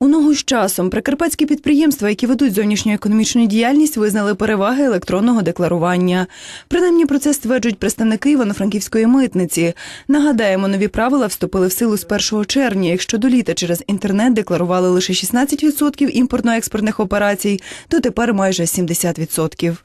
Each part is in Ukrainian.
У ногу з часом прикарпатські підприємства, які ведуть зовнішню економічну діяльність, визнали переваги електронного декларування. Принаймні про це стверджують представники Івано-Франківської митниці. Нагадаємо, нові правила вступили в силу з 1 червня. Якщо до літа через інтернет декларували лише 16% імпортно-експортних операцій, то тепер майже 70%.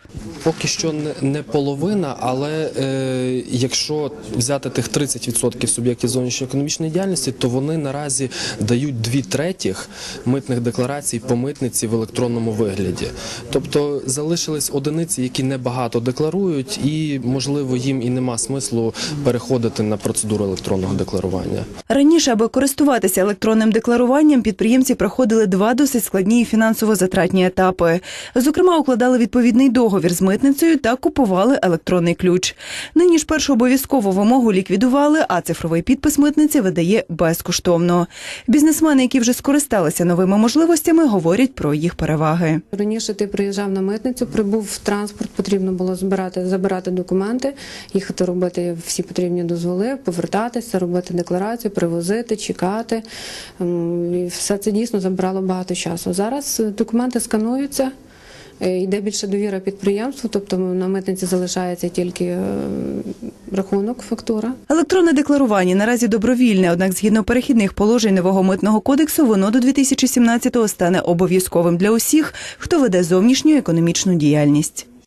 Поки що не, половина, але е, якщо взяти тих 30% суб'єктів зовнішньої економічної діяльності, то вони наразі дають дві третіх митних декларацій по митниці в електронному вигляді. Тобто залишились одиниці, які небагато декларують, і можливо їм і нема смислу переходити на процедуру електронного декларування. Раніше, аби користуватися електронним декларуванням, підприємці проходили два досить складні фінансово затратні етапи. Зокрема, укладали відповідний договір з митницею та купували електронний ключ. Нині ж першу обов'язкову вимогу ліквідували, а цифровий підпис митниці видає безкоштовно. Бізнесмени, які вже скористалися новими можливостями, говорять про їх переваги. Раніше ти приїжджав на митницю, прибув в транспорт, потрібно було збирати, забирати документи, їхати робити всі потрібні дозволи, повертатися, робити декларацію, привозити, чекати. Ем, І все це дійсно забрало багато часу. Зараз документи скануються. е, Йде більше довіра підприємству, тобто на митниці залишається тільки е, рахунок, фактура. Електронне декларування наразі добровільне, однак згідно перехідних положень нового митного кодексу, воно до 2017-го стане обов'язковим для усіх, хто веде зовнішню економічну діяльність.